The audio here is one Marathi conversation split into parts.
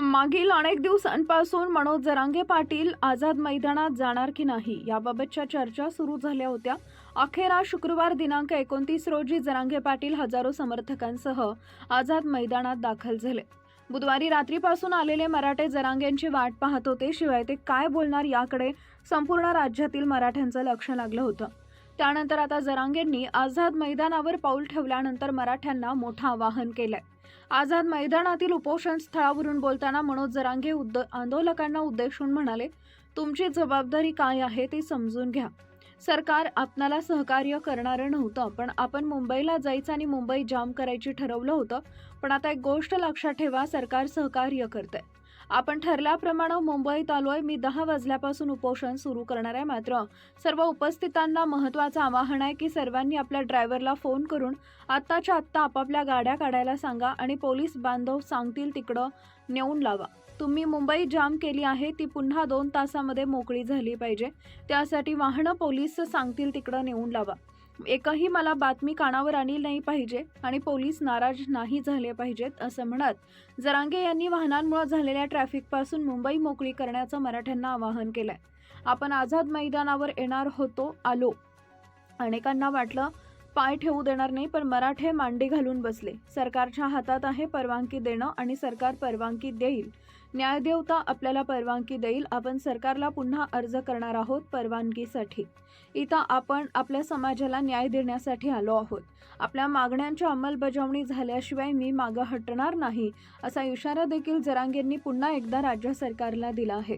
मागील अनेक दिवसांपासून मनोज जरांगे पाटील आझाद मैदानात जाणार की नाही याबाबतच्या चर्चा सुरू झाल्या होत्या. अखेर आज शुक्रवार दिनांक एकोणतीस रोजी जरांगे पाटील हजारो समर्थकांसह आझाद मैदानात दाखल झाले. बुधवारी रात्रीपासून आलेले मराठे जरांगेंची वाट पाहत होते शिवाय ते काय बोलणार याकडे संपूर्ण राज्यातील मराठ्यांचं लक्ष लागलं होतं. त्यानंतर आता जरांगेंनी आझाद मैदानावर पाऊल ठेवल्यानंतर मराठ्यांना मोठं आवाहन केलंय. आझाद मैदानातील उपोषण स्थळावरून बोलताना मनोज जरांगे उद्द आंदोलकांना उद्देशून म्हणाले तुमची जबाबदारी काय आहे ती समजून घ्या. सरकार आपणाला सहकार्य करणारं नव्हतं पण आपण मुंबईला जायचं आणि मुंबई जाम करायची ठरवलं होतं पण आता एक गोष्ट लक्षात ठेवा सरकार सहकार्य करतंय. आपण ठरल्याप्रमाणे मुंबईत आलोय. मी दहा वाजल्यापासून उपोषण सुरू करणार आहे मात्र सर्व उपस्थितांना महत्त्वाचं आवाहन आहे की सर्वांनी आपल्या ड्रायव्हरला फोन करून आत्ताच्या आत्ता आपापल्या गाड्या काढायला सांगा आणि पोलीस बांधव सांगतील तिकडं नेऊन लावा. तुम्ही मुंबई जाम केली आहे ती पुन्हा दोन तासामध्ये मोकळी झाली पाहिजे. त्यासाठी वाहनं पोलीस सांगतील तिकडं नेऊन लावा. एकही मला बातमी कानावर आणली नाही पाहिजे आणि पोलीस नाराज नाही झाले पाहिजेत असं म्हणत जरांगे यांनी वाहनांमुळे झालेल्या ट्रॅफिकपासून मुंबई मोकळी करण्याचं मराठ्यांना आवाहन केलंय. आपण आझाद मैदानावर येणार होतो आलो. अनेकांना वाटलं पाय ठेवू देणार नाही पण मराठे मांडी घालून बसले. सरकारच्या हातात आहे परवानगी देणं आणि सरकार परवानगी देईल. न्यायदेवता आपल्याला परवानगी देईल. आपण सरकारला पुन्हा अर्ज करणार आहोत परवानगीसाठी. इथं आपण आपल्या समाजाला न्याय देण्यासाठी आलो आहोत. आपल्या मागण्यांची अंमलबजावणी झाल्याशिवाय मी मागं हटणार नाही असा इशारा देखील जरांगेंनी पुन्हा एकदा राज्य सरकारला दिला आहे.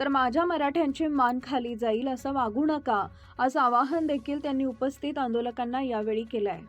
तर माझ्या मराठ्यांची मान खाली जाईल असं वागू नका असं आवाहन देखील त्यांनी उपस्थित आंदोलकांना यावेळी केलं आहे